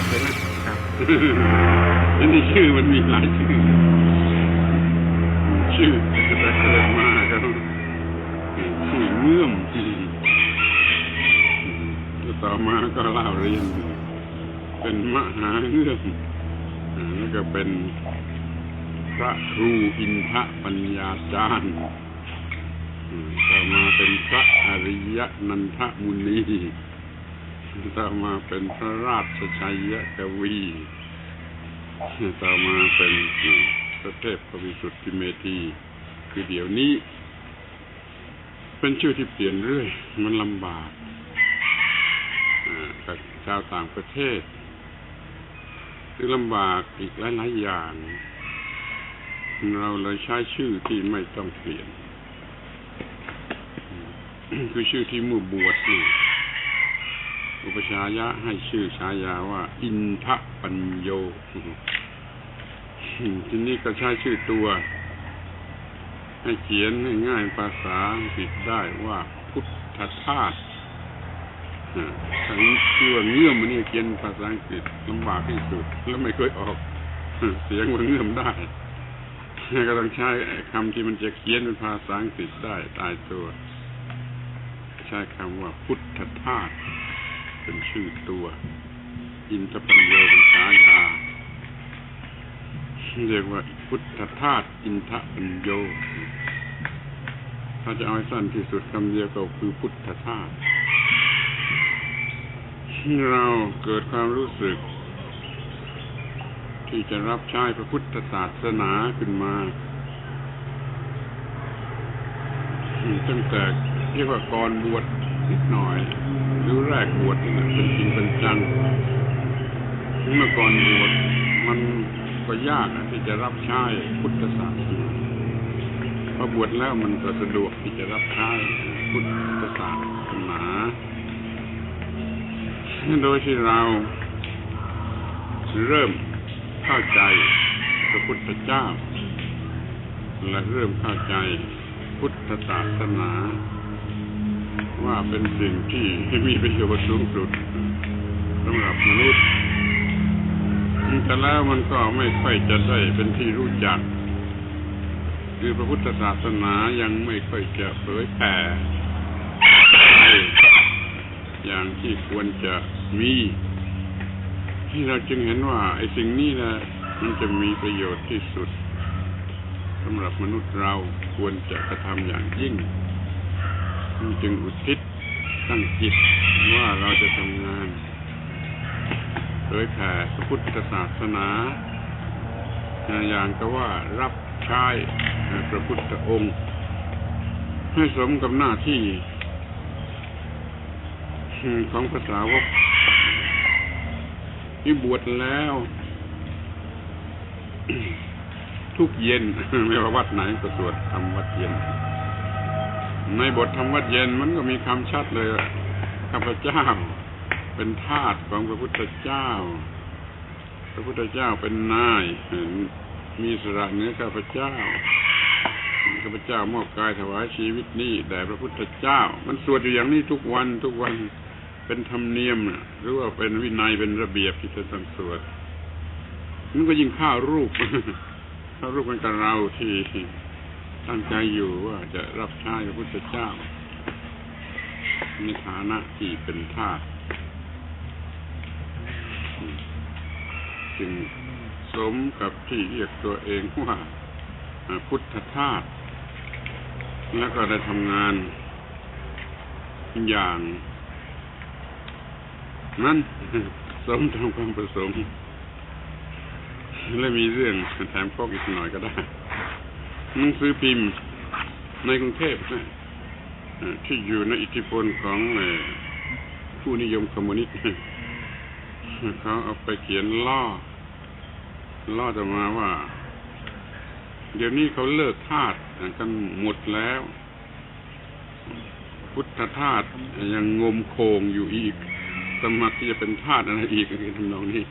ตุเลยนะครับอันนี้ชื่อมันมีหลายชื่อ ชื่อแต่เกิดมาก็ชื่อเงื่อมต่อมาก็เล่าเรียน เป็นมหาเงื่อมอ่าแล้วก็เป็นพระครูอินทปัญญาจารย์ต่อมาเป็นพระอริยนันทมุนี ต่อมาเป็นพระราชชัยกวีต่อมาเป็นพระเทพพระวิสุทธิเมธีคือเดี๋ยวนี้ เป็นชื่อที่เปลี่ยนเรื่อย มันลำบากกับชาวต่างประเทศคือลำบากอีกหลายๆอย่าง เราเลยใช้ชื่อที่ไม่ต้องเปลี่ยน คือชื่อที่มู่บวชนี่ อุปชายะให้ชื่อฉายาว่า อินทปัญโยทีนี้ก็ใช้ชื่อตัว ให้เขียนให้ง่ายภาษาอังกฤษได้ว่าพุทธทาสทั้งชื่อว่าเงื่อมมันนี่เขียนภาษาอังกฤษลำบากที่สุด แล้วไม่เคยออก เสียงว่าเงื่อมได้ก็ต้องใช้คำที่มันจะเขียนเป็นภาษาอังกฤษได้ตายตัว ใช้คำว่าพุทธทาส เป็นชื่อตัว อินทปัญโยเป็นฉายาเรียกว่าพุทธทาสอินทปัญโย ถ้าจะเอาให้สั้นที่สุดคำเดียวก็คือพุทธทาสเราเกิดความรู้สึก ที่จะรับใช้พระพุทธศาสนาขึ้นมาตั้งแต่เรียกว่าก่อนบวช นิดหน่อยหรือแรกบวชนี่แหละเป็นจริงเป็นจังเมื่อก่อนบวชมันก็ยากนะที่จะรับใช้พุทธศาสนาพอบวชแล้วมันก็สะดวกที่จะรับใช้พุทธศาสนาโดยที่เราเริ่มเข้าใจพระพุทธเจ้า และเริ่มเข้าใจพุทธศาสนา ว่าเป็นสิ่งที่มีประโยชน์สูงสุดสำหรับมนุษย์แต่แล้วมันก็ไม่ค่อยจะได้เป็นที่รู้จัก คือพระพุทธศาสนายังไม่ค่อยจะเผยแผ่อย่างที่ควรจะมีที่เราจึงเห็นว่าไอ้สิ่งนี้นะมันจะมีประโยชน์ที่สุดสำหรับมนุษย์เราควรจะกระทำอย่างยิ่ง จึงอุทิศตั้งจิตว่าเราจะทำงานเผยแผ่พระพุทธศาสนา อย่างก็ว่ารับใช้พระพุทธองค์ ให้สมกับหน้าที่ของภาษาวกที่บวชแล้ว ทุกเย็น ไม่ว่าวัดไหนก็สวดทำวัดเย็น ในบทธรรมวัดเย็นมันก็มีคำชัดเลยว่าข้าพเจ้า เป็นทาสของพระพุทธเจ้า พระพุทธเจ้าเป็นนายมีสระเนื้อข้าพเจ้าข้าพเจ้ามอบกายถวายชีวิตนี้แด่พระพุทธเจ้า มันสวดอยู่อย่างนี้ทุกวันทุกวันเป็นธรรมเนียมหรือว่าเป็นวินัยเป็นระเบียบที่จะต้องสวดมันก็ยิ่งข้ารูปข้ารูปเป็นกับเราที่ ตั้งใจอยู่ว่าจะรับใช้พระพุทธเจ้า ในฐานะที่เป็นทาสจึงสมกับที่เรียกตัวเองว่าพุทธทาสแล้วก็ได้ทำงานอย่าง นั้นสมตามความประสงค์และมีเรื่องแถมพกอีกหน่อยก็ได้ หนังสือพิมพ์ในกรุงเทพนะที่อยู่ในอิทธิพลของผู้นิยมคอมมิวนิสต์เขาเอาไปเขียนล่อ ล่อจะมาว่า เดี๋ยวนี้เขาเลิกทาสกันหมดแล้ว พุทธทาสยังงมโคงอยู่อีกสมัครที่จะเป็นทาสอะไรอีกคือทำนองนี้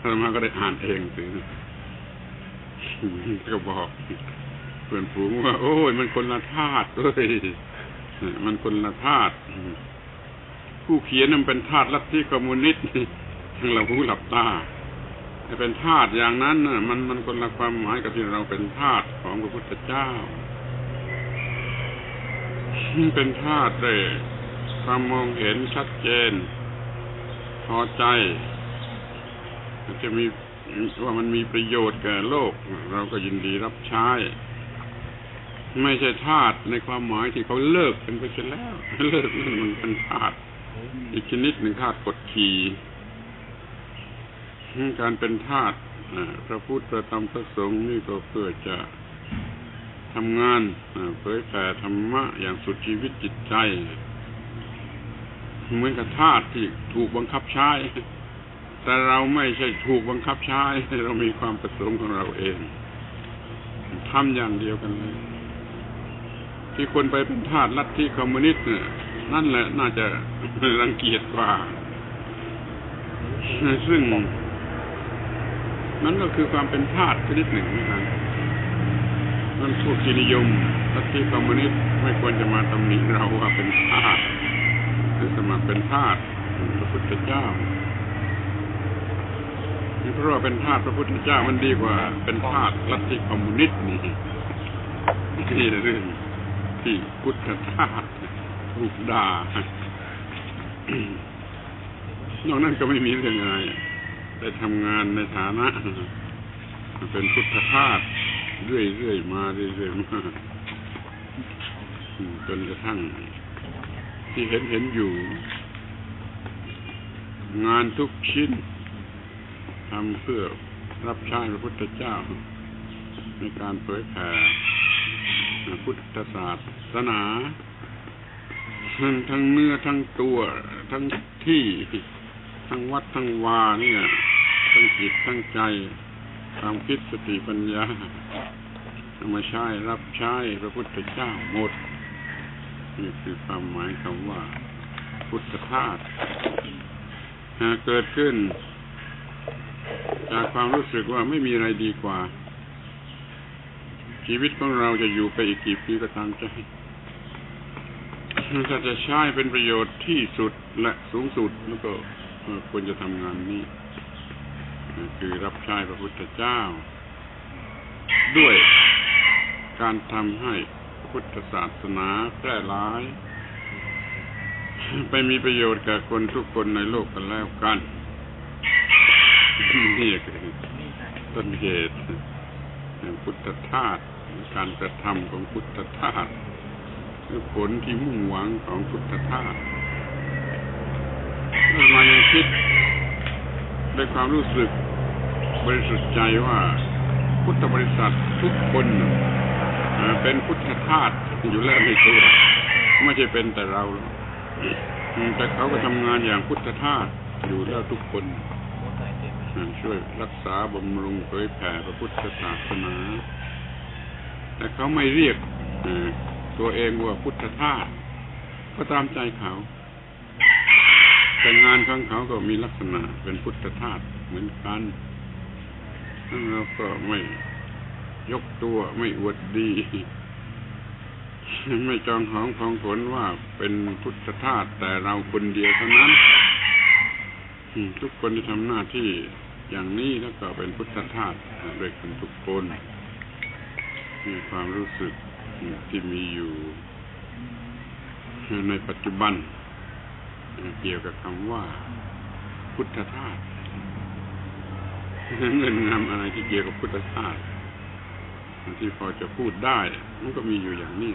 ธรรมาก็ได้อ่านเองสิก็บอก เพื่อนฝูงว่า โอ้ยมันคนละธาตุเลยมันคนละธาตุผู้เขียนมันเป็นธาตุลัทธิคอมมิวนิสต์เราหูหลับตาเป็นทาสอย่างนั้นน่ะมันมันคนละความหมายกับที่เราเป็นทาสของพระพุทธเจ้าเป็นทาสเลยความมองเห็นชัดเจน พอใจจะมีว่ามันมีประโยชน์แก่โลก เราก็ยินดีรับใช้ ไม่ใช่ทาสในความหมายที่เขาเลิกกันไปเสียแล้ว เลิกนั่นมันเป็นทาสอีกชนิดหนึ่งทาสกดขี่การเป็นทาสอ่าพระพุทธพระธรรมพระสงฆ์นี่ก็เพื่อจะทำงานอ่าเผยแผ่ธรรมะอย่างสุดชีวิตจิตใจ เหมือนกับทาสที่ถูกบังคับใช้ แต่เราไม่ใช่ถูกบังคับใช้ เรามีความประสงค์ของเราเองทำอย่างเดียวกันเลย ที่คนไปเป็นทาสลัทธิคอมมิวนิสต์เนี่ยนั่นแหละน่าจะรังเกียจกว่า ซึ่งนั่นก็คือความเป็นทาสชนิดหนึ่งนะครับนั่นพวกที่นิยมลัทธิคอมมิวนิสต์ไม่ควรจะมาตำหนิเราว่าเป็นทาสหรือสมัครเป็นทาสพระพุทธเจ้านี่เพราะว่าเป็นทาสพระพุทธเจ้ามันดีกว่า เป็นทาสลัทธิคอมมิวนิสต์นี่นี่เรื่อง พุทธทาสถูกด่านอกนั้นก็ไม่มีเรื่องอะไรได้ทำงานในฐานะ เป็นพุทธทาสเรื่อยๆมาเรื่อยๆมาจนกระทั่ง ที่เห็นเห็นอยู่ งานทุกชิ้นทำเพื่อรับใช้พระพุทธเจ้า ในการเผยแผ่ พุทธศาสนาทั้งทั้งเนื้อทั้งตัวทั้งที่ทั้งวัดทั้งวาเนี่ยทั้งจิตทั้งใจความคิดสติปัญญาเอามาใช้รับใช้พระพุทธเจ้าหมดนี่คือความหมายคำว่า พุทธทาสหากเกิดขึ้น จากความรู้สึกว่าไม่มีอะไรดีกว่า ชีวิตของเราจะอยู่ไปอีกกี่ปีก็ตามใจถ้าจะใช้เป็นประโยชน์ที่สุดและสูงสุดแล้วก็ควรจะทำงานนี้ คือรับใช้พระพุทธเจ้า ด้วยการทำให้พุทธศาสนาแพร่หลาย ไปมีประโยชน์แก่คนทุกคนในโลกกันแล้วกันนี่คือต้นเหตุพุทธทาส การกระทำของพุทธทาสคือผลที่มุ่งหวังของพุทธทาสเมื่อมายังคิดด้วยความรู้สึกบริสุทธิ์ใจว่าพุทธบริษัททุกคนเป็นพุทธทาสอยู่แล้วในตัวไม่ใช่เป็นแต่เราแต่เขาก็ทำงานอย่างพุทธทาสอยู่แล้วทุกคนช่วยรักษาบำรุงเผยแผ่พระพุทธศาสนา แต่เขาไม่เรียกตัวเองว่าพุทธทาสก็ตามใจเขาแต่งานของเขาก็มีลักษณะเป็นพุทธทาสเหมือนกันทั้งเราก็ไม่ยกตัวไม่อวดดี ไม่จองหองพองผลว่าเป็นพุทธทาสแต่เราคนเดียวเท่านั้นทุกคนที่ทำหน้าที่อย่างนี้แล้วก็เป็นพุทธทาสด้วยกันทุกคน มีความรู้สึกที่มีอยู่ ในปัจจุบัน เกี่ยวกับคำว่า พุทธทาสเงินงำอะไรที่เกี่ยวกับพุทธทาสที่พอจะพูดได้ มันก็มีอยู่อย่างนี้